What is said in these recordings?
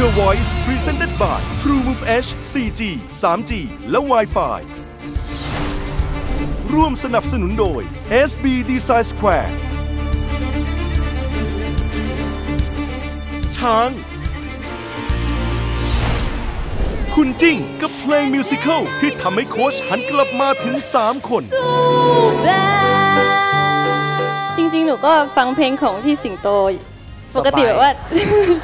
The Voice Presented by TrueMove H 4G 3G และ Wi-Fi ร่วมสนับสนุนโดย SB Design Square ช้าง คุณจิ้งกับเพลงมิวสิควลที่ทำให้โค้ชหันกลับมาถึง 3 คน จริงๆ หนูก็ฟังเพลงของพี่สิงโต ปกติแบบว่า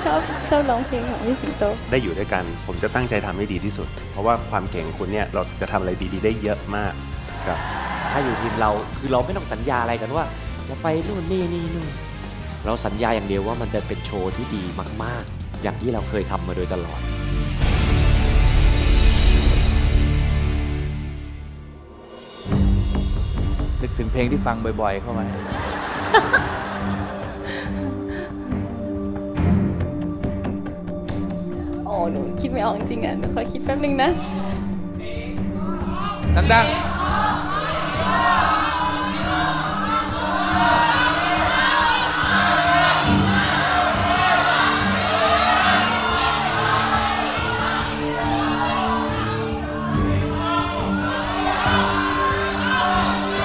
ชอบชอบร้องเพลงของพี่สิงโต ได้อยู่ด้วยกัน ผมจะตั้งใจทำให้ดีที่สุด เพราะว่าความเก่งของคุณเนี่ยเราจะทำอะไรดีๆ ได้เยอะมากครับ ถ้าอยู่ทีมเราคือเราไม่ต้องสัญญาอะไรกันว่า จะไปนู่นนี่นี่นู่นเราสัญญาอย่างเดียวว่ามันจะเป็นโชว์ที่ดีมาก ๆ อย่างที่เราเคยทำมาโดยตลอดนึกถึงเพลงที่ฟังบ่อย ๆ เข้ามา หนูคิดไม่ออกจริงๆอะหนูขอคิดแป๊บนึงนะดังๆ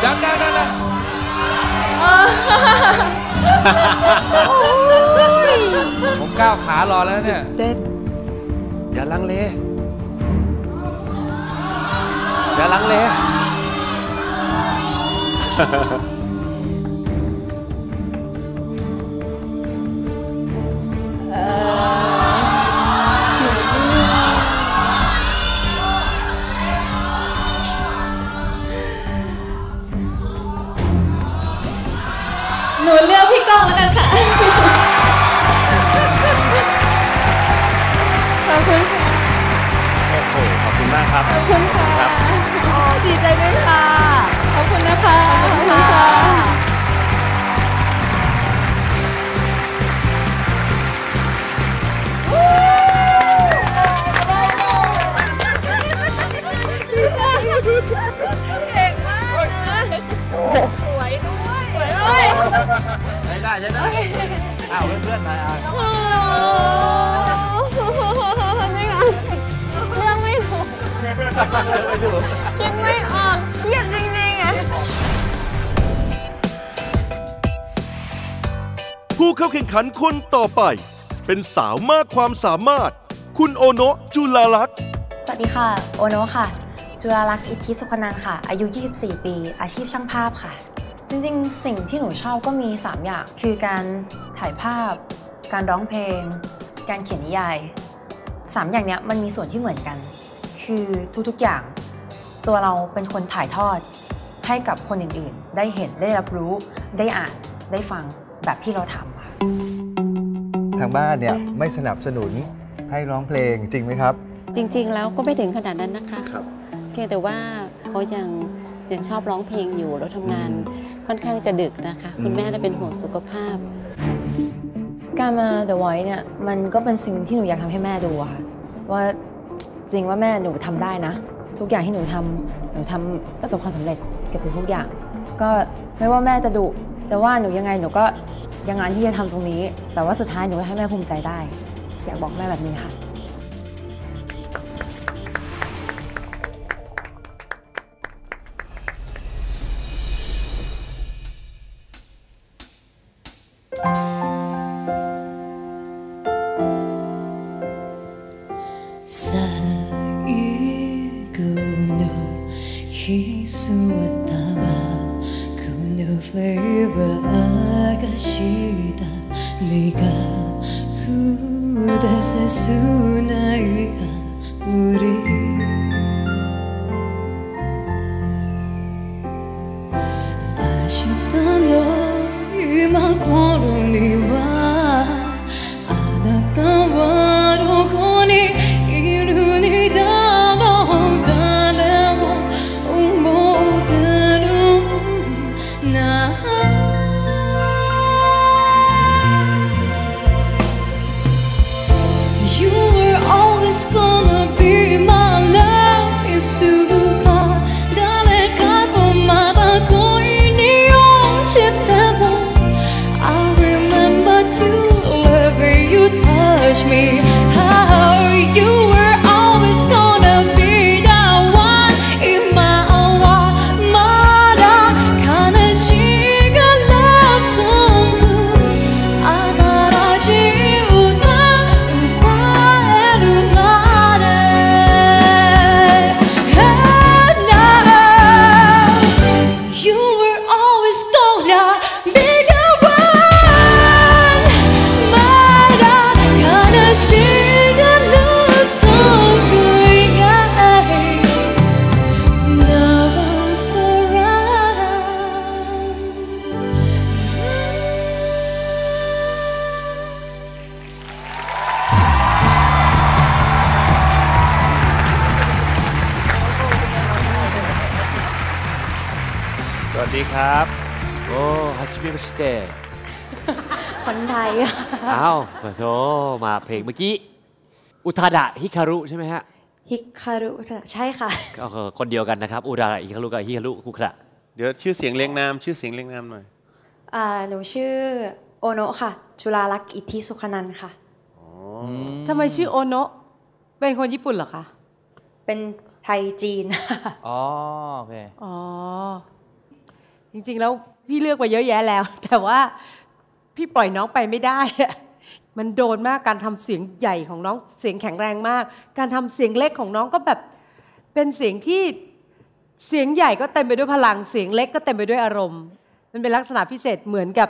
ดังๆดังๆผมก้าวขารอแล้วเนี่ย อย่าลังเล อย่าลังเล หนูเลือกพี่ก้องแล้วกันค่ะากครับ ขอบคุณค่ะดีใจด้วยค่ะ ขอบคุณนะคะ ขอบคุณค่ะใช้ได้ใช้ได้อ้าวเพื่อนๆมาอะ คิดไม่ออกเครียดจริงๆอะผู้เข้าแข่งขันคนต่อไป เป็นสาวมากความสามารถ คุณโอโนะจุลาลักษณ์ สวัสดีค่ะ โอโนะค่ะ จุฬาลักษณ์อิทธิสุขนันท์ค่ะ อายุ 24 ปี อาชีพช่างภาพค่ะ จริงๆ สิ่งที่หนูชอบก็มี 3 อย่าง คือการถ่ายภาพ การร้องเพลง การเขียนนิยาย 3 อย่างเนี้ยมันมีส่วนที่เหมือนกัน คือทุกๆอย่าง ตัวเราเป็นคนถ่ายทอดให้กับคนอื่นๆ ได้เห็นได้รับรู้ได้อ่านได้ฟังแบบที่เราทำค่ะทางบ้านเนี่ยไม่สนับสนุนให้ร้องเพลงจริงไหมครับ จริง ๆ แล้วก็ไม่ถึงขนาดนั้นนะคะครับเพียงแต่ว่าเขายังยังชอบร้องเพลงอยู่แล้วทำงานค่อนข้างจะดึกนะคะ คุณแม่ได้เป็นห่วงสุขภาพ การมา The Voice เนี่ยมันก็เป็นสิ่งที่หนูอยากทำให้แม่ดูอะค่ะว่า จริงว่าแม่หนูทำได้นะ ทุกอย่างที่หนูทำหนูทำประสบความสำเร็จเกับทุกอย่าง ก็ไม่ว่าแม่จะดุแต่ว่าหนูยังไงหนูก็ยังงานที่จะทำตรงนี้ แต่ว่าสุดท้ายหนูให้แม่ภูมิใจได้ อยากบอกแม่แบบนี้ค่ะ 희수했다가 그녀 플레이와 아가씨다. 네가 그대 세수나이가 우리 ดีครับ โอ้ฮัชิมิมาสเตย์คนไทยอะอ้าวมาโธมาเพลงเมื่อกี้ อุทาดะฮิคารุใช่ไหมฮะ ฮิคารุใช่ค่ะก็คือคนเดียวกันนะครับ อุทาดะฮิคารุกับฮิคารุคุคระเดี๋ยวชื่อเสียงเรียงนามชื่อเสียงเรียงนามหน่อย อ่า หนูชื่อโอโนะค่ะ จุฬาลักษณ์อิทธิสุขนันท์ค่ะทำไมชื่อโอโนะเป็นคนญี่ปุ่นเหรอคะ เป็นไทยจีน อ๋อ โอเค อ๋อ จริง ๆ แล้วพี่เลือกมาเยอะแยะแล้ว แต่ว่าพี่ปล่อยน้องไปไม่ได้ มันโดนมากการทำเสียงใหญ่ของน้องเสียงแข็งแรงมาก การทำเสียงเล็กของน้องก็แบบเป็นเสียงที่เสียงใหญ่ก็เต็มไปด้วยพลังเสียงเล็กก็เต็มไปด้วยอารมณ์ มันเป็นลักษณะพิเศษเหมือนกับ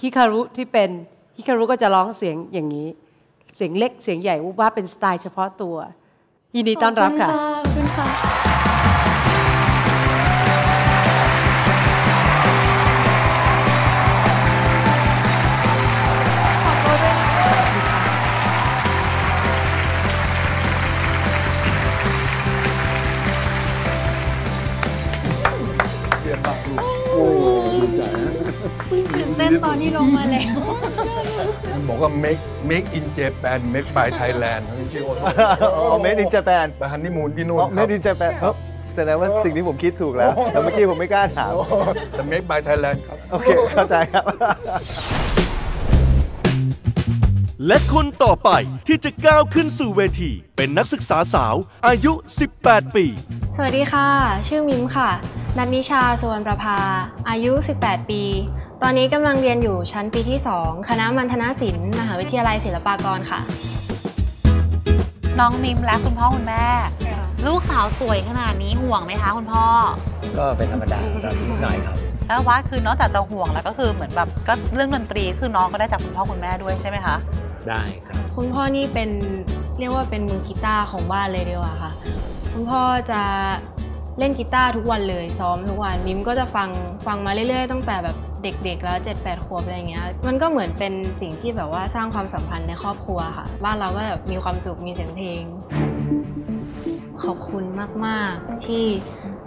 ฮิคารุที่เป็นฮิคารุก็จะร้องเสียงอย่างนี้ เสียงเล็กเสียงใหญ่อุว่าเป็นสไตล์เฉพาะตัวยินดีต้อนรับค่ะขอบคุณค่ะ ตื่นเต้นตอนที่ลงมาแล้วบอกว่า make make in Japan make by Thailand ไม่ใช่ว่าอ๋อ made in Japan ไปฮันนีมูนที่นู่นอ๋อครับ made in Japan เอ้าแสดงว่าสิ่งที่ผมคิดถูกแล้ว แต่เมื่อกี้ผมไม่กล้าถาม แต่ make by Thailand ครับ โอเค เข้าใจครับ และคนต่อไปที่จะก้าวขึ้นสู่เวที เป็นนักศึกษาสาวอายุ 18 ปี สวัสดีค่ะ ชื่อมิมค่ะ นันนิชาสุวรรณประภา อายุ 18 ปี ตอนนี้กำลังเรียนอยู่ชั้นปีที่ 2 คณะมัณฑนศิลป์มหาวิทยาลัยศิลปากรค่ะ น้องมิมและคุณพ่อคุณแม่ ลูกสาวสวยขนาดนี้ห่วงไหมคะคุณพ่อ ก็เป็นธรรมดาครับนิดหน่อยครับแล้วว่าคือนอกจากจะห่วงแล้วก็คือเหมือนแบบก็เรื่องดนตรีคือน้องก็ได้จากคุณพ่อคุณแม่ด้วยใช่ไหมคะ ได้ครับ คุณพ่อนี่เป็นเรียกว่าเป็นมือกีตาร์ของบ้านเลยดีกว่าค่ะ คุณพ่อจะเล่นกีตาร์ทุกวันเลยซ้อมทุกวันมิมก็จะฟังฟังมาเรื่อยๆ ตั้งแต่แบบ เด็กๆ แล้ว7-8ขวบอะไรอย่างเงี้ยมันก็เหมือนเป็นสิ่งที่แบบว่าสร้างความสัมพันธ์ในครอบครัวค่ะ บ้านเราก็แบบมีความสุขมีเสียงเพลง ขอบคุณมากๆ ที่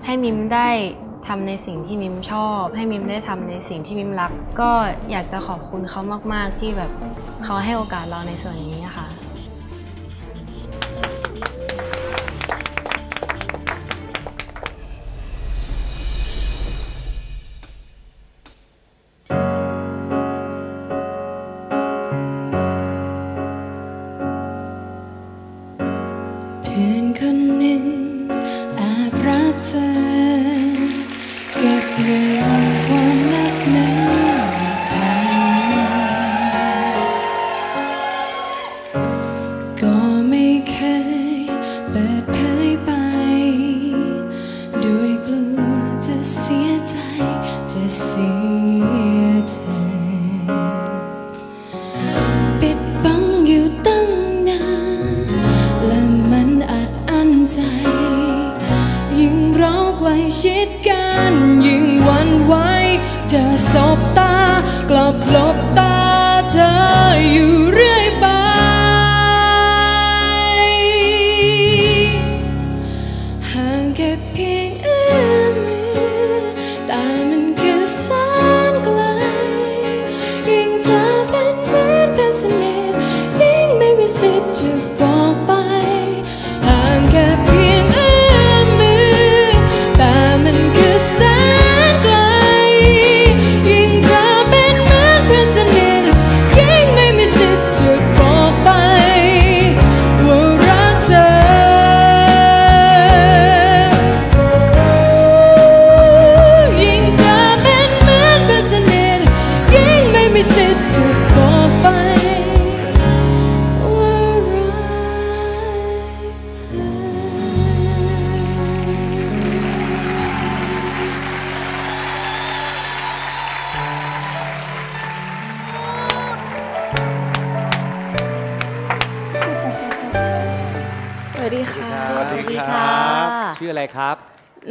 ให้มิมได้ทำในสิ่งที่มิมชอบ ให้มิมได้ทำในสิ่งที่มิมรัก ก็อยากจะขอบคุณเขามากๆ ที่แบบเขาให้โอกาสเราในส่วนนี้ค่ะันยิ่งหวันไหวจะสบตากลับหลบตาเธออยู่เรื่อยไป ห่างแค่เพียงเอื้อมือแต่มันคือแสนไกล ยิ่งเธอเป็นเหมือนเพชรสนิทยิ่งไม่มีสิทธิ์ สวัสดีค่ะ สวัสดีครับชื่ออะไรครับ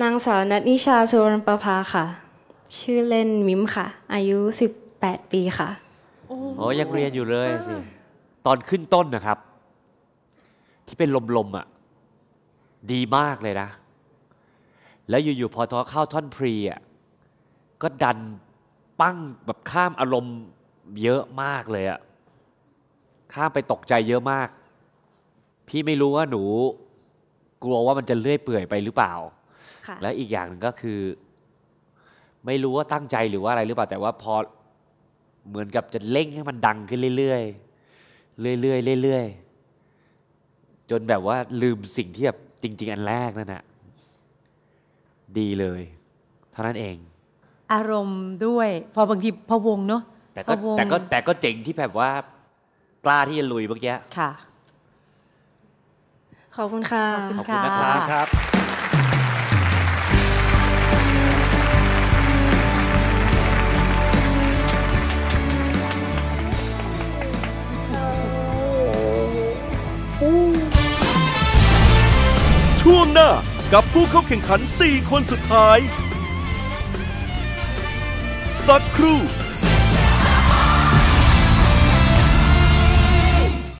นางสาวนัทนิชาสุวรรณประภาค่ะ ชื่อเล่นมิมค่ะ อายุ 18 ปีค่ะอ๋อยังเรียนอยู่เลยสิ ตอนขึ้นต้นนะครับ ที่เป็นลมๆอะ ดีมากเลยนะ แล้วอยู่ๆพอทอเข้าท่อนพรีอะ ก็ดันปั้งแบบข้ามอารมณ์เยอะมากเลยอะข้ามไปตกใจเยอะมาก พี่ไม่รู้ว่าหนูกลัวว่ามันจะเลื่อยเปื่อยไปหรือเปล่า ค่ะ และอีกอย่างหนึ่งก็คือ ไม่รู้ว่าตั้งใจหรือว่าอะไรหรือเปล่า แต่ว่าพอเหมือนกับจะเร่งให้มันดังขึ้นเรื่อยๆเรื่อยๆเรื่อยๆจนแบบว่าลืมสิ่งที่แบบจริง ๆ อันแรกนั่นน่ะดีเลย เท่านั้นเอง อารมณ์ด้วย พอบางทีพะวงเนาะแต่ก็พะวงแต่ก็แต่ก็เจ๋งที่แบบว่า กล้าที่จะลุยเมื่อกี้ ค่ะ ขอบคุณค่ะ ขอบคุณนะครับครับช่วงหน้ากับผู้เข้าแข่งขัน 4 คนสุดท้าย สักครู่